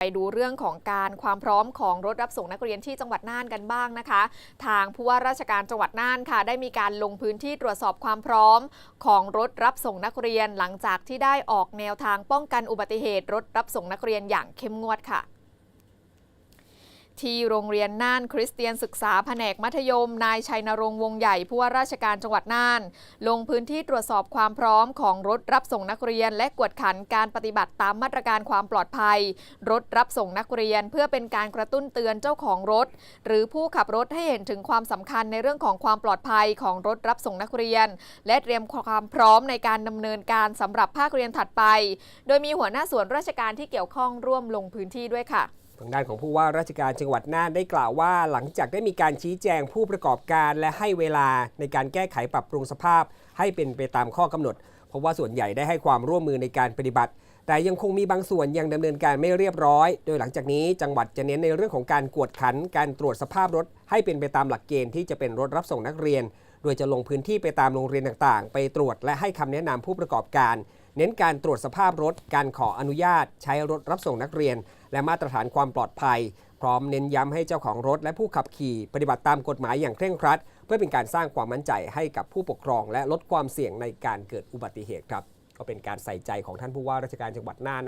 ไปดูเรื่องของการความพร้อมของรถรับส่งนักเรียนที่จังหวัดน่านกันบ้างนะคะ ทางผู้ว่าราชการจังหวัดน่านค่ะ ได้มีการลงพื้นที่ตรวจสอบความพร้อมของรถรับส่งนักเรียนหลังจากที่ได้ออกแนวทางป้องกันอุบัติเหตุ รถรับส่งนักเรียนอย่างเข้มงวดค่ะ ที่โรงเรียนน่านคริสเตียนศึกษาแผนกมัธยม นายชัยนรงค์วงใหญ่ผู้ว่าราชการจังหวัดน่าน ลงพื้นที่ตรวจสอบความพร้อมของรถรับส่งนักเรียน และกวดขันการปฏิบัติตามมาตรการความปลอดภัย รถรับส่งนักเรียน เพื่อเป็นการกระตุ้นเตือนเจ้าของรถ หรือผู้ขับรถให้เห็นถึงความสำคัญในเรื่องของความปลอดภัยของรถรับส่งนักเรียน และเตรียมความพร้อมในการดำเนินการสำหรับภาคเรียนถัดไป โดยมีหัวหน้าส่วนราชการที่เกี่ยวข้องร่วมลงพื้นที่ด้วยค่ะ ทางด้านของผู้ว่าราชการจังหวัดน่านได้กล่าวว่า หลังจากได้มีการชี้แจงผู้ประกอบการและให้เวลาในการแก้ไขปรับปรุงสภาพ ให้เป็นไปตามข้อกำหนด เพราะว่าส่วนใหญ่ได้ให้ความร่วมมือในการปฏิบัติ แต่ยังคงมีบางส่วนยังดำเนินการไม่เรียบร้อย โดยหลังจากนี้จังหวัดจะเน้นในเรื่องของการกวดขัน การตรวจสภาพรถ ให้เป็นไปตามหลักเกณฑ์ที่จะเป็นรถรับส่งนักเรียน โดยจะลงพื้นที่ไปตามโรงเรียนต่างๆ ไปตรวจและให้คำแนะนำผู้ประกอบการ เน้นการตรวจสภาพรถ การขออนุญาต ใช้รถรับส่งนักเรียน และมาตรฐานความปลอดภัย พร้อมเน้นย้ำให้เจ้าของรถและผู้ขับขี่ ปฏิบัติตามกฎหมายอย่างเคร่งครัด เพื่อเป็นการสร้างความมั่นใจให้กับผู้ปกครอง และลดความเสี่ยงในการเกิดอุบัติเหตุครับ ก็เป็นการใส่ใจของท่านผู้ว่าราชการจังหวัดน่าน